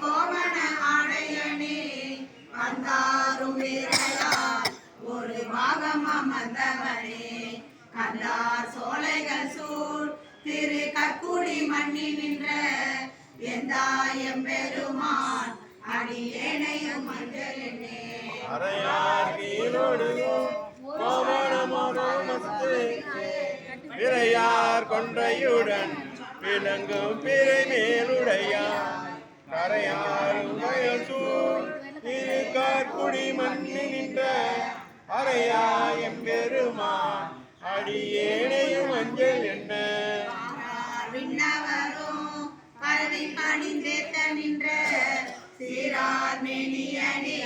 கோவண ஆடையணி வந்தாரும் வீரையார் ஒரு பாகம் அமர்ந்தவனே. கண்டார் சோலைகள் சூழ் திரு கற்குடி மண்ணி நின்ற எந்தாயம் பெருமான் அடியேனையும் மஞ்சள் என்னே அறையார் விரையார் கொன்றையுடன் விளங்கும் பிறை மேலுடையார் கரையாருடி மண்ணி நின்ற அறையாயம் பெருமா அடியேனையும் அஞ்சல் என்ன? நின்ற சீரார் மேனியணி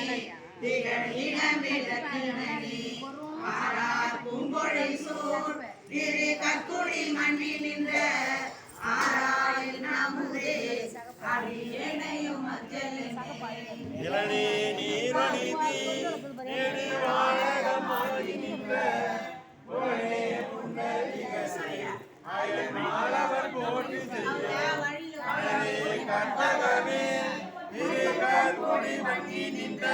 திகழிடம் விளக்கினி ஆரார் பூங்கொழி சூழ் திரு கற்குடி மண்ணி நின்ற ஆராயில் நமுதே அடியே இளநீ நீரணிதி நெடு வாழகமாகி நின்ற புகழே புண்டரிகசை அயல் மாலவர் போற்றி செய்ய. அழகே கற்பொடி மங்கி நின்ற.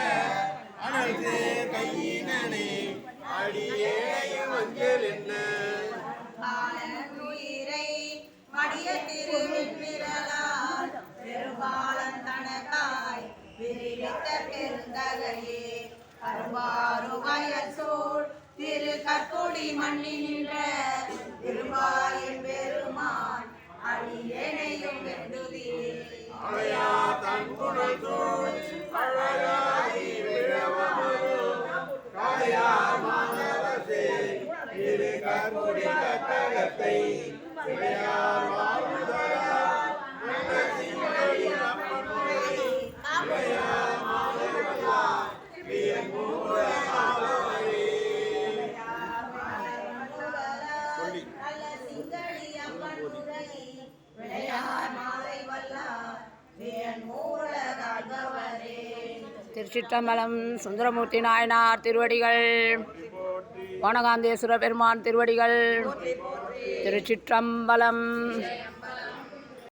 அனல்தே கையினே அடியேயும் அஞ்சல் என்ன. உயிரை மடிய திரு விரிவித்த பெருந்தகையே கரும்பாறு சூழ் திரு கற்குடி மண்ணி திருவாயில் பெருமான் அடியேனையும் வெண்டுதியே அழையா தன் குணல் கட்டகத்தை திருச்சிற்றம்பலம் சுந்தரமூர்த்தி நாயனார் திருவடிகள் வனகாந்தேஸ்வர பெருமான் திருவடிகள் திருச்சிற்றம்பலம்